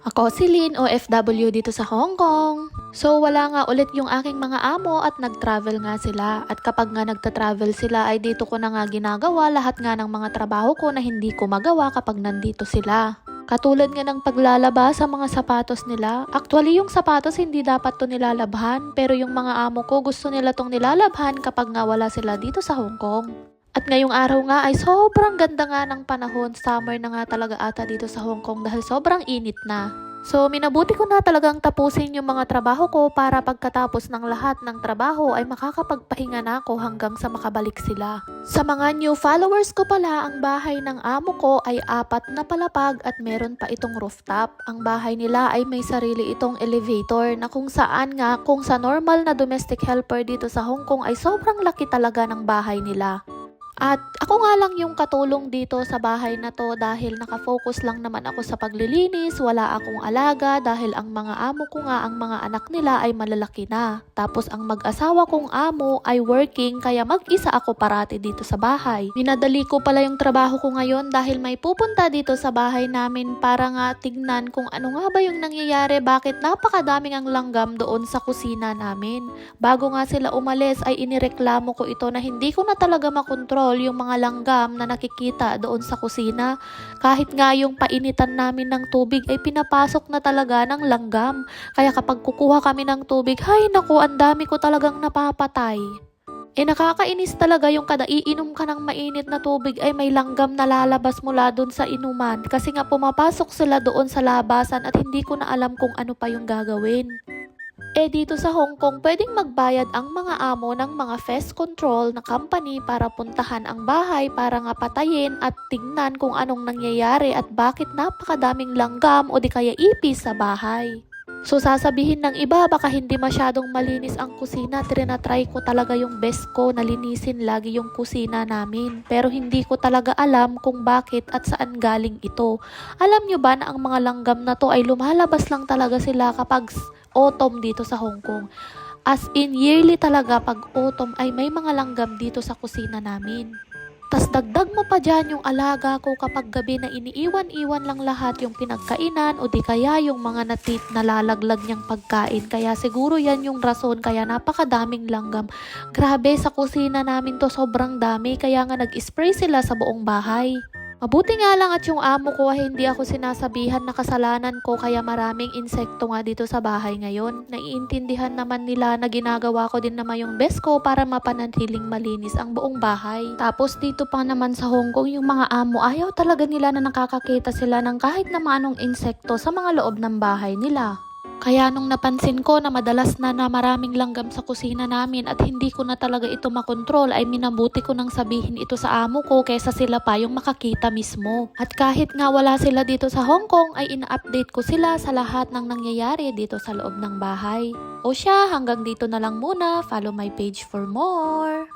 Ako si Lynn, OFW dito sa Hong Kong. So wala nga ulit yung aking mga amo at nag-travel nga sila. At kapag nga nagta-travel sila ay dito ko na nga ginagawa lahat nga ng mga trabaho ko na hindi ko magawa kapag nandito sila. Katulad nga ng paglalaba sa mga sapatos nila. Actually, yung sapatos hindi dapat to nilalabhan. Pero yung mga amo ko gusto nila tong nilalabhan kapag nga wala sila dito sa Hong Kong. At ngayong araw nga ay sobrang ganda nga ng panahon. Summer na nga talaga ata dito sa Hong Kong dahil sobrang init na. So, minabuti ko na talagang tapusin yung mga trabaho ko para pagkatapos ng lahat ng trabaho ay makakapagpahinga na ako hanggang sa makabalik sila. Sa mga new followers ko pala, ang bahay ng amo ko ay apat na palapag at meron pa itong rooftop. Ang bahay nila ay may sarili itong elevator na kung saan nga kung sa normal na domestic helper dito sa Hong Kong ay sobrang laki talaga ng bahay nila. At ako nga lang yung katulong dito sa bahay na to dahil nakafocus lang naman ako sa paglilinis, wala akong alaga dahil ang mga amo ko nga, ang mga anak nila ay malalaki na. Tapos ang mag-asawa kong amo ay working kaya mag-isa ako parati dito sa bahay. Minadali ko pala yung trabaho ko ngayon dahil may pupunta dito sa bahay namin para nga tignan kung ano nga ba yung nangyayari, bakit napakadaming ang langgam doon sa kusina namin. Bago nga sila umalis ay inireklamo ko ito na hindi ko na talaga makontrol yung mga langgam na nakikita doon sa kusina. Kahit nga yung painitan namin ng tubig ay pinapasok na talaga ng langgam. Kaya kapag kukuha kami ng tubig, hay naku, ang dami ko talagang napapatay. Eh nakakainis talaga yung kada iinom ka ng mainit na tubig ay may langgam na lalabas mula doon sa inuman kasi nga pumapasok sila doon sa labasan at hindi ko na alam kung ano pa yung gagawin. Eh dito sa Hong Kong, pwedeng magbayad ang mga amo ng mga pest control na company para puntahan ang bahay para nga patayin at tingnan kung anong nangyayari at bakit napakadaming langgam o di kaya ipis sa bahay. So sasabihin ng iba baka hindi masyadong malinis ang kusina, trinatry ko talaga yung best ko na linisin lagi yung kusina namin. Pero hindi ko talaga alam kung bakit at saan galing ito. Alam nyo ba na ang mga langgam na to ay lumalabas lang talaga sila kapag autumn dito sa Hong Kong. As in yearly talaga pag autumn ay may mga langgam dito sa kusina namin. Tas dagdag mo pa dyan yung alaga ko kapag gabi na iniiwan-iwan lang lahat yung pinagkainan o di kaya yung mga natit na lalaglag niyang pagkain. Kaya siguro yan yung rason kaya napakadaming langgam. Grabe sa kusina namin to sobrang dami kaya nga nag-spray sila sa buong bahay. Mabuti nga lang at yung amo ko ay hindi ako sinasabihan na kasalanan ko kaya maraming insekto nga dito sa bahay ngayon. Naiintindihan naman nila na ginagawa ko din naman yung best ko para mapanatiling malinis ang buong bahay. Tapos dito pa naman sa Hong Kong yung mga amo ayaw talaga nila na nakakakita sila ng kahit na anong insekto sa mga loob ng bahay nila. Kaya nung napansin ko na madalas na na maraming langgam sa kusina namin at hindi ko na talaga ito makontrol ay minabuti ko nang sabihin ito sa amo ko kaysa sila pa yung makakita mismo. At kahit nga wala sila dito sa Hong Kong ay ina-update ko sila sa lahat ng nangyayari dito sa loob ng bahay. O siya, hanggang dito na lang muna. Follow my page for more.